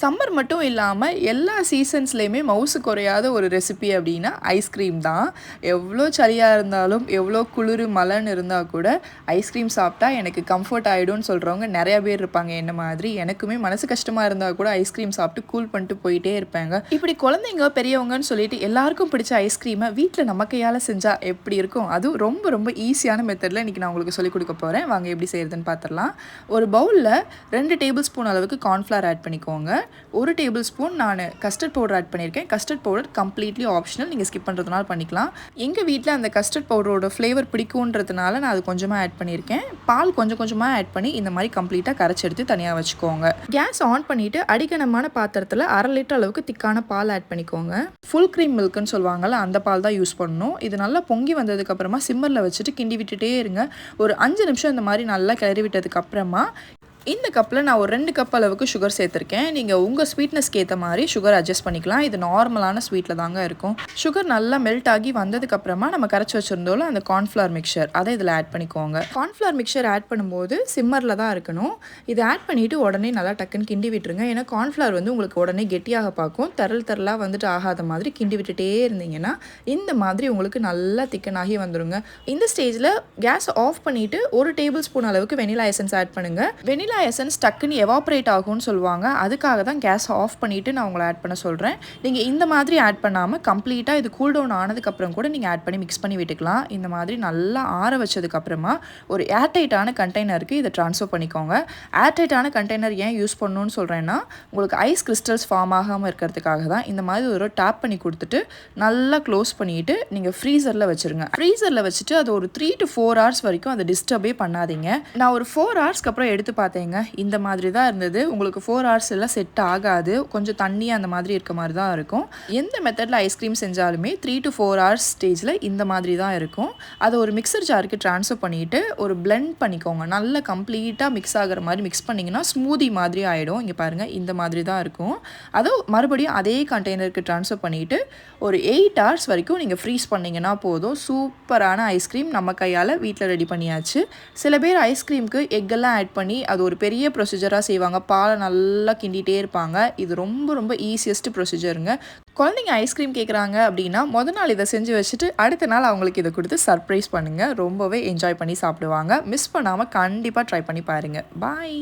Summer மட்டும் இல்லாமல் எல்லா சீசன்ஸ்லேயுமே மவுசு குறையாத ஒரு ரெசிபி அப்படின்னா ஐஸ்கிரீம் தான். எவ்வளோ சளியாக இருந்தாலும் எவ்வளோ குளிர் மழைன்னு இருந்தால் கூட ஐஸ்கிரீம் சாப்பிட்டா எனக்கு கம்ஃபர்ட் ஆகிடும்னு சொல்கிறவங்க நிறைய பேர் இருப்பாங்க. என்ன மாதிரி? எனக்குமே மனசு கஷ்டமாக இருந்தால் கூட ஐஸ்கிரீம் சாப்பிட்டு கூல் பண்ணிட்டு போயிட்டே இருப்பாங்க. இப்படி குழந்தைங்க பெரியவங்கன்னு சொல்லிட்டு எல்லாருக்கும் பிடிச்ச ஐஸ்கிரீமை வீட்டில் நம்ம கையால் செஞ்சால் எப்படி இருக்கும்? அதுவும் ரொம்ப ரொம்ப ஈஸியான மெத்தடில் இன்றைக்கி நான் உங்களுக்கு சொல்லிக் கொடுக்க போகிறேன் வாங்க எப்படி செய்கிறதுன்னு பார்த்துடலாம் ஒரு பவுலில் ரெண்டு டேபிள் ஸ்பூன் அளவுக்கு கார்ன்ஃப்ளவர் ஆட் பண்ணிக்கோங்க. ஒரு டேபிள் ஸ்பூன் நான் கஸ்டர்ட் பவுடர் ஆட் பண்ணியிருக்கேன். கஸ்டர்ட் பவுடர் கம்ப்ளீட்லி ஆப்ஷனல் நீங்கள் ஸ்கிப் பண்ணுறதுனால பண்ணிக்கலாம். எங்கள் வீட்டில் அந்த கஸ்டர்ட் பவுடரோட ஃப்ளேவர் பிடிக்குன்றதுனால நான் அது கொஞ்சமாக ஆட் பண்ணியிருக்கேன். பால் கொஞ்சம் கொஞ்சமாக ஆட் பண்ணி இந்த மாதிரி கம்ப்ளீட்டாக கரைச்சி எடுத்து தனியாக வச்சுக்கோங்க. கேஸ் ஆன் பண்ணிவிட்டு அடிக்கனமான பாத்திரத்தில் அரை லிட்டர் அளவுக்கு திக்கான பால் ஆட் பண்ணிக்கோங்க. ஃபுல் க்ரீம் மில்க்குன்னு சொல்லுவாங்கள்ல அந்த பால் தான் யூஸ் பண்ணணும். இது நல்லா பொங்கி வந்ததுக்கப்புறமா சிம்மரில் வச்சுட்டு கிண்டி விட்டுட்டே இருங்க. ஒரு அஞ்சு நிமிஷம் இந்த மாதிரி நல்லா கிளறி விட்டதுக்கப்புறமா இந்த கப்பில் நான் ஒரு ரெண்டு கப் அளவுக்கு சுகர் சேர்த்துருக்கேன். நீங்கள் உங்கள் ஸ்வீட்னஸ்க்கு ஏற்ற மாதிரி சுகர் அட்ஜஸ்ட் பண்ணிக்கலாம். இது நார்மலான ஸ்வீட்டில் தாங்க இருக்கும். சுகர் நல்லா மெல்ட் ஆகி வந்ததுக்கப்புறமா நம்ம கரைச்சி வச்சுருந்தோம்ல அந்த கார்ன்ஃப்ளவர் மிக்சர் அதை இதில் ஆட் பண்ணிக்கோங்க. கார்ன்ஃப்ளவர் மிக்சர் ஆட் பண்ணும்போது சிம்மரில் தான் இருக்கணும். இதை ஆட் பண்ணிவிட்டு உடனே நல்லா டக்குன்னு கிண்டி விட்டுருங்க. ஏன்னா கார்ன்ஃப்ளவர் வந்து உங்களுக்கு உடனே கெட்டியாக பார்க்கும். தரல் தரலாக வந்துட்டு ஆகாத மாதிரி கிண்டி விட்டுட்டே இருந்தீங்கன்னா இந்த மாதிரி உங்களுக்கு நல்லா திக்கனாகி வந்துருங்க. இந்த ஸ்டேஜில் கேஸ் ஆஃப் பண்ணிவிட்டு ஒரு டேபிள் ஸ்பூன் அளவுக்கு வெனிலா எசன்ஸ் ஆட் பண்ணுங்கள் வெனிலா வெனிலா எசன்ஸ் டக்குன்னு எவாப்ரேட் ஆகும்னு சொல்லுவாங்க. அதுக்காக தான் கேஸ் ஆஃப் பண்ணிவிட்டு நான் உங்களை ஆட் பண்ண சொல்கிறேன் நீங்கள் இந்த மாதிரி ஆட் பண்ணாமல் கம்ப்ளீட்டாக இது கூல் டவுன் ஆனதுக்கப்புறம் கூட நீங்கள் ஆட் பண்ணி மிக்ஸ் பண்ணி விட்டுக்கலாம். இந்த மாதிரி நல்லா ஆற வச்சதுக்கப்புறமா ஒரு ஏர்டைட்டான கண்டெய்னருக்கு இதை ட்ரான்ஸ்ஃபர் பண்ணிக்கோங்க. ஏர்டைட்டான கண்டெய்னர் ஏன் யூஸ் பண்ணணும்னு சொல்கிறேன்னா உங்களுக்கு ஐஸ் கிறிஸ்டல்ஸ் ஃபார்ம் ஆகாமல் இருக்கிறதுக்காக தான் இந்த மாதிரி ஒரு டேப் பண்ணி கொடுத்துட்டு நல்லா க்ளோஸ் பண்ணிவிட்டு நீங்கள் ஃப்ரீசரில் வச்சுருங்க. ஃப்ரீசரில் வச்சுட்டு அது ஒரு த்ரீ டு ஃபோர் ஹவர்ஸ் வரைக்கும் அதை டிஸ்டர்பே பண்ணாதீங்க. நான் ஒரு ஃபோர் ஹவர்ஸ்க்கு அப்புறம் எடுத்து பார்த்தேன். பார்த்தேங்க இந்த மாதிரி தான் இருந்தது. உங்களுக்கு ஃபோர் ஹவர்ஸ் எல்லாம் செட் ஆகாது. கொஞ்சம் தண்ணி அந்த மாதிரி இருக்க மாதிரி தான் இருக்கும். எந்த மெத்தடில் ஐஸ்கிரீம் செஞ்சாலுமே த்ரீ டு ஃபோர் ஹவர்ஸ் ஸ்டேஜில் இந்த மாதிரி தான் இருக்கும். அதை ஒரு மிக்சர் ஜாருக்கு ட்ரான்ஸ்ஃபர் பண்ணிவிட்டு ஒரு பிளெண்ட் பண்ணிக்கோங்க. நல்லா கம்ப்ளீட்டாக மிக்ஸ் ஆகிற மாதிரி மிக்ஸ் பண்ணிங்கன்னா ஸ்மூதி மாதிரி ஆகிடும் இங்கே பாருங்கள் இந்த மாதிரி தான் இருக்கும். அதுவும் மறுபடியும் அதே கண்டெய்னருக்கு ட்ரான்ஸ்ஃபர் பண்ணிவிட்டு ஒரு எயிட் ஹவர்ஸ் வரைக்கும் நீங்கள் ஃப்ரீஸ் பண்ணிங்கன்னா போதும். சூப்பரான ஐஸ்கிரீம் நம்ம கையால் வீட்டில் ரெடி பண்ணியாச்சு. சில பேர் ஐஸ்கிரீமுக்கு எக்கெல்லாம் ஆட் பண்ணி அது ஒரு ஒரு பெரிய ப்ரொசீஜராக செய்வாங்க. பாலை நல்லா கிண்டிகிட்டே இருப்பாங்க. இது ரொம்ப ரொம்ப ஈஸியஸ்ட் ப்ரொசீஜருங்க குழந்தைங்க ஐஸ்கிரீம் கேட்குறாங்க அப்படின்னா முத நாள் இதை செஞ்சு வச்சுட்டு அடுத்த நாள் அவங்களுக்கு இதை கொடுத்து சர்ப்ரைஸ் பண்ணுங்கள் ரொம்பவே என்ஜாய் பண்ணி சாப்பிடுவாங்க. மிஸ் பண்ணாமல் கண்டிப்பாக ட்ரை பண்ணி பாருங்கள் பாய்